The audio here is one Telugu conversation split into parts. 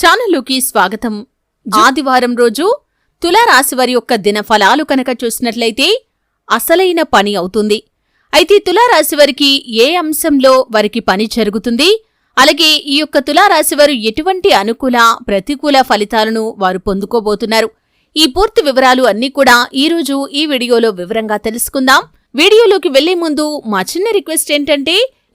ఛానల్లోకి స్వాగతం. ఆదివారం రోజు తులారాశి వారి యొక్క దిన ఫలాలు కనుక చూసినట్లయితే అసలైన పని అవుతుంది. అయితే తులారాశి వారికి ఏ అంశంలో వారికి పని జరుగుతుంది? అలాగే ఈ యొక్క తులారాశి వారు ఎటువంటి అనుకూల ప్రతికూల ఫలితాలను వారు పొందుకోబోతున్నారు? ఈ పూర్తి వివరాలు అన్నీ కూడా ఈ రోజు ఈ వీడియోలో వివరంగా తెలుసుకుందాం. వీడియోలోకి వెళ్ళే ముందు మా చిన్న రిక్వెస్ట్ ఏంటంటే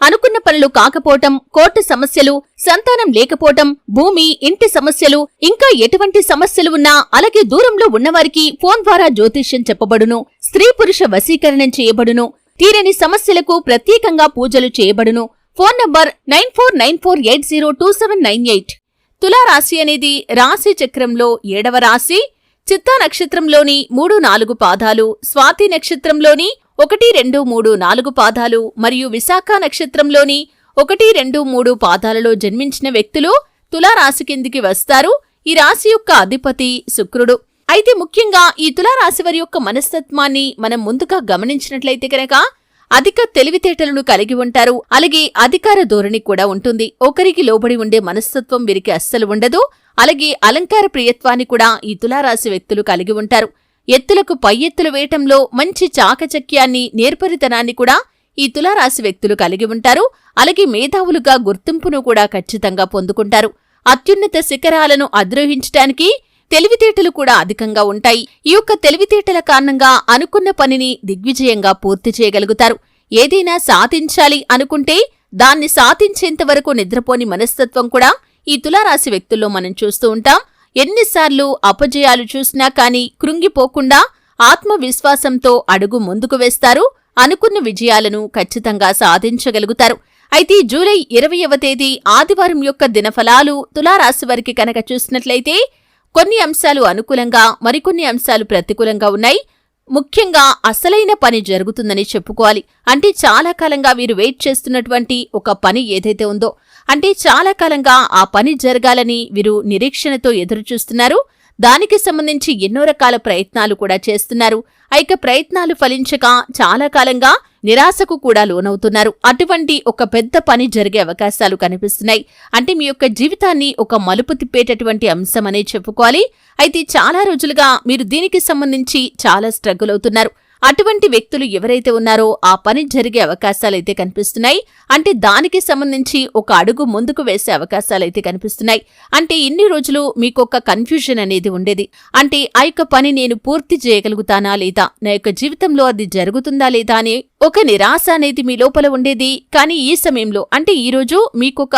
అనుకున్న పనులు కాకపోవటం కోర్టు సమస్యలు సంతానం లేకపోవటం భూమి ఇంటి సమస్యలు ఇంకా ఎటువంటి సమస్యలు ఉన్నా అలాగే దూరంలో ఉన్నవారికి ఫోన్ ద్వారా జ్యోతిష్యం చెప్పబడును స్త్రీ పురుష వశీకరణం చేయబడును తీరని సమస్యలకు ప్రత్యేకంగా పూజలు చేయబడును. Phone number nine four nine four eight zero two seven nine eight. తులారాశి అనేది రాశి చక్రంలో ఏడవ రాశి. చిత్తా నక్షత్రంలోని మూడు నాలుగు పాదాలు. స్వాతి నక్షత్రంలోని ఒకటి రెండు మూడు నాలుగు పాదాలు మరియు విశాఖ నక్షత్రంలోని ఒకటి రెండు మూడు పాదాలలో జన్మించిన వ్యక్తులు తులారాశి కిందికి వస్తారు. ఈ రాశి యొక్క అధిపతి శుక్రుడు. అయితే ముఖ్యంగా ఈ తులారాశి వారి యొక్క మనస్తత్వాన్ని మనం ముందుగా గమనించినట్లయితే కనుక అధిక తెలివితేటలను కలిగి ఉంటారు. అలాగే అధికార ధోరణి కూడా ఉంటుంది. ఒకరికి లోబడి ఉండే మనస్తత్వం వీరికి అస్సలు ఉండదు. అలాగే అలంకార ప్రియత్వాన్ని కూడా ఈ తులారాశి వ్యక్తులు కలిగి ఉంటారు. ఎత్తులకు పై ఎత్తులు వేయటంలో మంచి చాకచక్యాన్ని నేర్పరితనాన్ని కూడా ఈ తులారాశి వ్యక్తులు కలిగి ఉంటారు. అలాగే మేధావులుగా గుర్తింపును కూడా ఖచ్చితంగా పొందుకుంటారు. అత్యున్నత శిఖరాలను అధిరోహించటానికి తెలివితేటలు కూడా అధికంగా ఉంటాయి. ఈ యొక్క తెలివితేటల కారణంగా అనుకున్న పనిని దిగ్విజయంగా పూర్తి చేయగలుగుతారు. ఏదైనా సాధించాలి అనుకుంటే దాన్ని సాధించేంత వరకు నిద్రపోని మనస్తత్వం కూడా ఈ తులారాశి వ్యక్తుల్లో మనం చూస్తూ ఉంటాం. ఎన్నిసార్లు అపజయాలు చూసినా కాని కృంగిపోకుండా ఆత్మవిశ్వాసంతో అడుగు ముందుకు వేస్తారు. అనుకున్న విజయాలను ఖచ్చితంగా సాధించగలుగుతారు. అయితే జూలై ఇరవయవ తేదీ ఆదివారం యొక్క దినఫలాలు తులారాశి వారికి కనుక చూసినట్లయితే కొన్ని అంశాలు అనుకూలంగా మరికొన్ని అంశాలు ప్రతికూలంగా ఉన్నాయి. ముఖ్యంగా అసలైన పని జరుగుతుందని చెప్పుకోవాలి. అంటే చాలా కాలంగా వీరు వెయిట్ చేస్తున్నటువంటి ఒక పని ఏదైతే ఉందో అంటే చాలా కాలంగా ఆ పని జరగాలని వీరు నిరీక్షణతో ఎదురుచూస్తున్నారు. దానికి సంబంధించి ఎన్నో రకాల ప్రయత్నాలు కూడా చేస్తున్నారు. ఐక ప్రయత్నాలు ఫలించక చాలా కాలంగా నిరాశకు కూడా లోనవుతున్నారు. అటువంటి ఒక పెద్ద పని జరిగే అవకాశాలు కనిపిస్తున్నాయి. అంటే మీ యొక్క జీవితాన్ని ఒక మలుపు తిప్పేటటువంటి అంశం అనే చెప్పుకోవాలి. అయితే చాలా రోజులుగా మీరు దీనికి సంబంధించి చాలా స్ట్రగుల్ అవుతున్నారు. అటువంటి వ్యక్తులు ఎవరైతే ఉన్నారో ఆ పని జరిగే అవకాశాలైతే కనిపిస్తున్నాయి. అంటే దానికి సంబంధించి ఒక అడుగు ముందుకు వేసే అవకాశాలైతే కనిపిస్తున్నాయి. అంటే ఇన్ని రోజులు మీకు ఒక కన్ఫ్యూజన్ అనేది ఉండేది. అంటే ఆ యొక్క పని నేను పూర్తి చేయగలుగుతానా లేదా? నా యొక్క జీవితంలో అది జరుగుతుందా లేదా అనే ఒక నిరాశ అనేది మీ లోపల ఉండేది. కానీ ఈ సమయంలో అంటే ఈరోజు మీకొక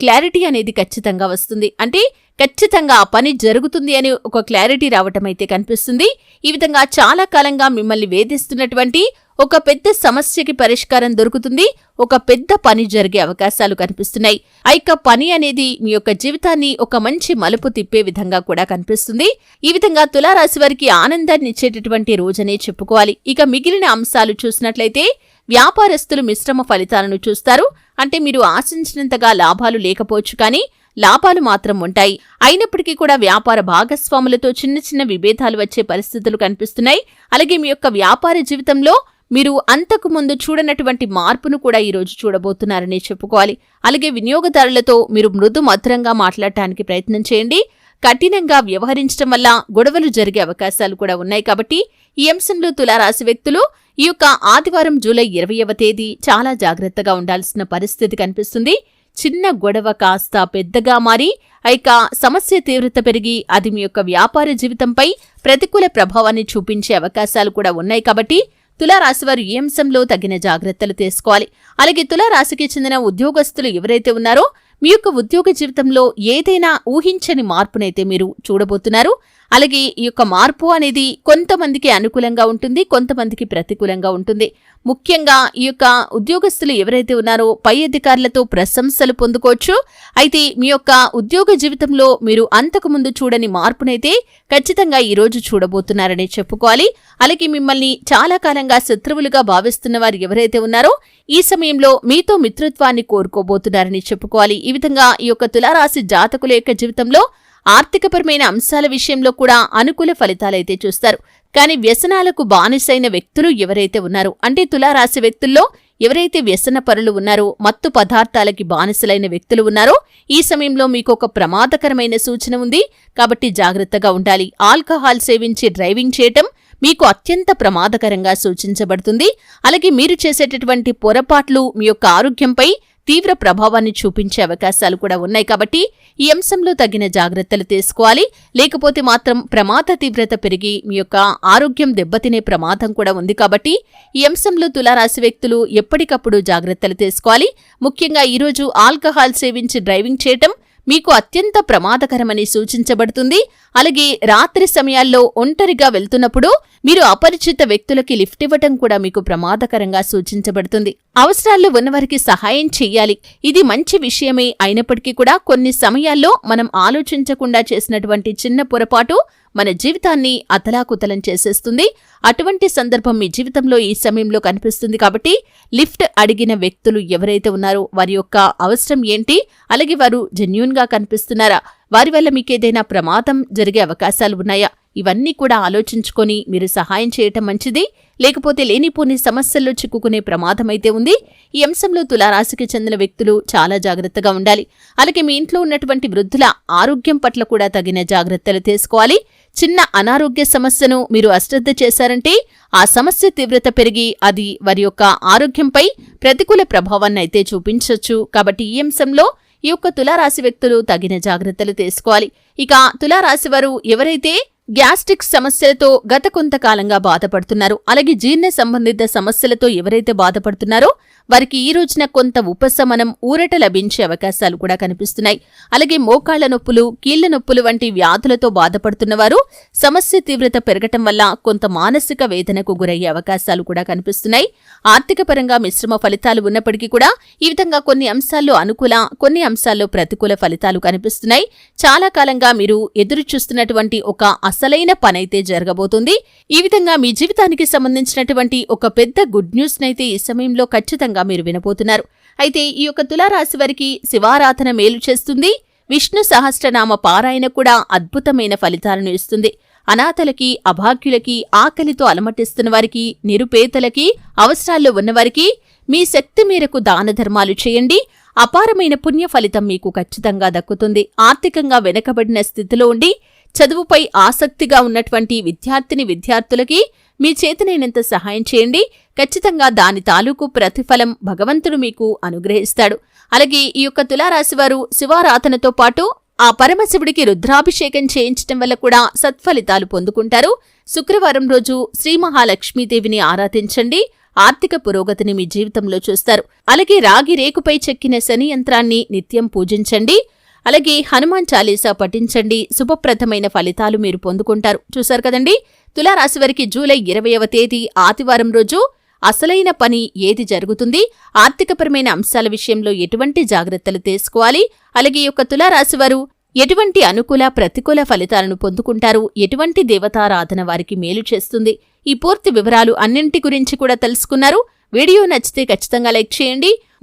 క్లారిటీ అనేది ఖచ్చితంగా వస్తుంది. అంటే ఖచ్చితంగా ఆ పని జరుగుతుంది అని ఒక క్లారిటీ రావటం అయితే కనిపిస్తుంది. ఈ విధంగా చాలా కాలంగా మిమ్మల్ని వేధిస్తున్నటువంటి ఒక పెద్ద సమస్యకి పరిష్కారం దొరుకుతుంది. ఒక పెద్ద పని జరిగే అవకాశాలు కనిపిస్తున్నాయి. ఐక పని అనేది మీ యొక్క జీవితాన్ని ఒక మంచి మలుపు తిప్పే విధంగా కూడా కనిపిస్తుంది. ఈ విధంగా తులారాశి వారికి ఆనందాన్ని ఇచ్చేటటువంటి రోజనే చెప్పుకోవాలి. ఇక మిగిలిన అంశాలు చూసినట్లయితే వ్యాపారస్తులు మిశ్రమ ఫలితాలను చూస్తారు. అంటే మీరు ఆశించినంతగా లాభాలు లేకపోవచ్చు కానీ లాభాలు మాత్రం ఉంటాయి. అయినప్పటికీ కూడా వ్యాపార భాగస్వాములతో చిన్న చిన్న విభేదాలు వచ్చే పరిస్థితులు కనిపిస్తున్నాయి. అలాగే మీ యొక్క వ్యాపార జీవితంలో మీరు అంతకు ముందు చూడనటువంటి మార్పును కూడా ఈ రోజు చూడబోతున్నారని చెప్పుకోవాలి. అలాగే వినియోగదారులతో మీరు మృదు మధురంగా మాట్లాడటానికి ప్రయత్నం చేయండి. కఠినంగా వ్యవహరించడం వల్ల గొడవలు జరిగే అవకాశాలు కూడా ఉన్నాయి కాబట్టి ఈ అంశంలో తులారాశి వ్యక్తులు ఈ యొక్క ఆదివారం జూలై ఇరవైవ తేదీ చాలా జాగ్రత్తగా ఉండాల్సిన పరిస్థితి కనిపిస్తుంది. చిన్న గొడవ కాస్త పెద్దగా మారి ఇక సమస్య తీవ్రత పెరిగి అది మీ యొక్క వ్యాపార జీవితంపై ప్రతికూల ప్రభావాన్ని చూపించే అవకాశాలు కూడా ఉన్నాయి కాబట్టి తులారాశివారు ఈ అంశంలో తగిన జాగ్రత్తలు తీసుకోవాలి? అలాగే తులారాశికి చెందిన ఉద్యోగస్తులు ఎవరైతే ఉన్నారో మీ యొక్క ఉద్యోగ జీవితంలో ఏదైనా ఊహించని మార్పునైతే మీరు చూడబోతున్నారు. అలాగే ఈ యొక్క మార్పు అనేది కొంతమందికి అనుకూలంగా ఉంటుంది కొంతమందికి ప్రతికూలంగా ఉంటుంది. ముఖ్యంగా ఈ యొక్క ఉద్యోగస్తులు ఎవరైతే ఉన్నారో పై అధికారులతో ప్రశంసలు పొందుకోవచ్చు. అయితే మీ యొక్క ఉద్యోగ జీవితంలో మీరు అంతకుముందు చూడని మార్పునైతే ఖచ్చితంగా ఈరోజు చూడబోతున్నారని చెప్పుకోవాలి. అలాగే మిమ్మల్ని చాలా కాలంగా శత్రువులుగా భావిస్తున్న వారు ఎవరైతే ఉన్నారో ఈ సమయంలో మీతో మిత్రత్వాన్ని కోరుకోబోతున్నారని చెప్పుకోవాలి. ఈ విధంగా ఈ యొక్క తులారాశి జాతకుల యొక్క జీవితంలో ఆర్థికపరమైన అంశాల విషయంలో కూడా అనుకూల ఫలితాలైతే చూస్తారు. కానీ వ్యసనాలకు బానిసైన వ్యక్తులు ఎవరైతే ఉన్నారో అంటే తులారాశి వ్యక్తుల్లో ఎవరైతే వ్యసన పరులు ఉన్నారో మత్తు పదార్థాలకి బానిసలైన వ్యక్తులు ఉన్నారో ఈ సమయంలో మీకు ఒక ప్రమాదకరమైన సూచన ఉంది. కాబట్టి జాగ్రత్తగా ఉండాలి. ఆల్కహాల్ సేవించి డ్రైవింగ్ చేయటం మీకు అత్యంత ప్రమాదకరంగా సూచించబడుతుంది. అలాగే మీరు చేసేటటువంటి పొరపాట్లు మీ యొక్క ఆరోగ్యంపై తీవ్ర ప్రభావాన్ని చూపించే అవకాశాలు కూడా ఉన్నాయి కాబట్టి ఈ అంశంలో తగిన జాగ్రత్తలు తీసుకోవాలి. లేకపోతే మాత్రం ప్రమాద తీవ్రత పెరిగి మీ యొక్క ఆరోగ్యం దెబ్బతినే ప్రమాదం కూడా ఉంది కాబట్టి ఈ అంశంలో తులారాశి వ్యక్తులు ఎప్పటికప్పుడు జాగ్రత్తలు తీసుకోవాలి. ముఖ్యంగా ఈరోజు ఆల్కహాల్ సేవించి డ్రైవింగ్ చేయటం మీకు అత్యంత ప్రమాదకరమని సూచించబడుతుంది. అలాగే రాత్రి సమయాల్లో ఒంటరిగా వెళ్తున్నప్పుడు మీరు అపరిచిత వ్యక్తులకి లిఫ్ట్ ఇవ్వటం కూడా మీకు ప్రమాదకరంగా సూచించబడుతుంది. అవసరాల్లో ఉన్నవారికి సహాయం చెయ్యాలి ఇది మంచి విషయమే. అయినప్పటికీ కూడా కొన్ని సమయాల్లో మనం ఆలోచించకుండా చేసినటువంటి చిన్న పొరపాటు మన జీవితాన్ని అతలాకుతలం చేసేస్తుంది. అటువంటి సందర్భం మీ జీవితంలో ఈ సమయంలో కనిపిస్తుంది కాబట్టి లిఫ్ట్ అడిగిన వ్యక్తులు ఎవరైతే ఉన్నారో వారి యొక్క అవసరం ఏంటి? అలాగే వారు జెన్యున్గా కనిపిస్తున్నారా? వారి వల్ల మీకేదైనా ప్రమాదం జరిగే అవకాశాలు ఉన్నాయా? ఇవన్నీ కూడా ఆలోచించుకొని మీరు సహాయం చేయటం మంచిది. లేకపోతే లేనిపోని సమస్యల్లో చిక్కుకునే ప్రమాదమైతే ఉంది. ఈ అంశంలో తులారాశికి చెందిన వ్యక్తులు చాలా జాగ్రత్తగా ఉండాలి. అలాగే మీ ఇంట్లో ఉన్నటువంటి వృద్ధుల ఆరోగ్యం పట్ల కూడా తగిన జాగ్రత్తలు తీసుకోవాలి. చిన్న అనారోగ్య సమస్యను మీరు అశ్రద్ధ చేశారంటే ఆ సమస్య తీవ్రత పెరిగి అది వారి యొక్క ఆరోగ్యంపై ప్రతికూల ప్రభావాన్ని అయితే చూపించవచ్చు కాబట్టి ఈ అంశంలో ఈ యొక్క తులారాశి వ్యక్తులు తగిన జాగ్రత్తలు తీసుకోవాలి. ఇక తులారాశి వారు ఎవరైతే గ్యాస్ట్రిక్ సమస్యలతో గత కొంతకాలంగా బాధపడుతున్నారు. అలాగే జీర్ణ సంబంధిత సమస్యలతో ఎవరైతే బాధపడుతున్నారో వారికి ఈ రోజున కొంత ఉపశమనం ఊరట లభించే అవకాశాలు కూడా కనిపిస్తున్నాయి. అలాగే మోకాళ్ళ నొప్పులు కీళ్ళ నొప్పులు వంటి వ్యాధులతో బాధపడుతున్నవారు సమస్య తీవ్రత పెరగటం వల్ల కొంత మానసిక వేదనకు గురయ్యే అవకాశాలు కూడా కనిపిస్తున్నాయి. ఆర్థిక పరంగా మిశ్రమ ఫలితాలు ఉన్నప్పటికీ కూడా ఈ విధంగా కొన్ని అంశాల్లో అనుకూల కొన్ని అంశాల్లో ప్రతికూల ఫలితాలు కనిపిస్తున్నాయి. చాలా కాలంగా మీరు ఎదురు చూస్తున్నటువంటి ఒక అసలైన పనైతే జరగబోతుంది. ఈ విధంగా మీ జీవితానికి సంబంధించినటువంటి ఒక పెద్ద గుడ్ న్యూస్ నైతే ఈ సమయంలో ఖచ్చితంగా మీరు వినబోతున్నారు. అయితే ఈ యొక్క తులారాశి వారికి శివారాధన మేలు చేస్తుంది. విష్ణు సహస్రనామ పారాయణ కూడా అద్భుతమైన ఫలితాలను ఇస్తుంది. అనాథలకి అభాగ్యులకి ఆకలితో అలమటిస్తున్న వారికి నిరుపేదలకి అవసరాల్లో ఉన్నవారికి మీ శక్తి మేరకు దాన ధర్మాలు చేయండి. అపారమైన పుణ్య ఫలితం మీకు ఖచ్చితంగా దక్కుతుంది. ఆర్థికంగా వెనకబడిన స్థితిలో ఉండి చదువుపై ఆసక్తిగా ఉన్నటువంటి విద్యార్థిని విద్యార్థులకి మీ చేతనైనంత సహాయం చేయండి. ఖచ్చితంగా దాని తాలూకు ప్రతిఫలం భగవంతుడు మీకు అనుగ్రహిస్తాడు. అలాగే ఈ యొక్క తులారాశివారు శివారాధనతో పాటు ఆ పరమశివుడికి రుద్రాభిషేకం చేయించటం వల్ల కూడా సత్ఫలితాలు పొందుకుంటారు. శుక్రవారం రోజు శ్రీ మహాలక్ష్మీదేవిని ఆరాధించండి. ఆర్థిక పురోగతిని మీ జీవితంలో చూస్తారు. అలాగే రాగి రేకుపై చెక్కిన శని యంత్రాన్ని నిత్యం పూజించండి. అలాగే హనుమాన్ చాలీసా పఠించండి. శుభప్రదమైన ఫలితాలు మీరు పొందుకుంటారు. చూశారు కదండి? తులారాశి వారికి జూలై ఇరవయవ తేదీ ఆదివారం రోజు అసలైన పని ఏది జరుగుతుంది? ఆర్థికపరమైన అంశాల విషయంలో ఎటువంటి జాగ్రత్తలు తీసుకోవాలి? అలాగే ఈ యొక్క తులారాశివారు ఎటువంటి అనుకూల ప్రతికూల ఫలితాలను పొందుకుంటారు? ఎటువంటి దేవతారాధన వారికి మేలు చేస్తుంది? ఈ పూర్తి వివరాలు అన్నింటి గురించి కూడా తెలుసుకున్నారు. వీడియో నచ్చితే ఖచ్చితంగా లైక్ చేయండి.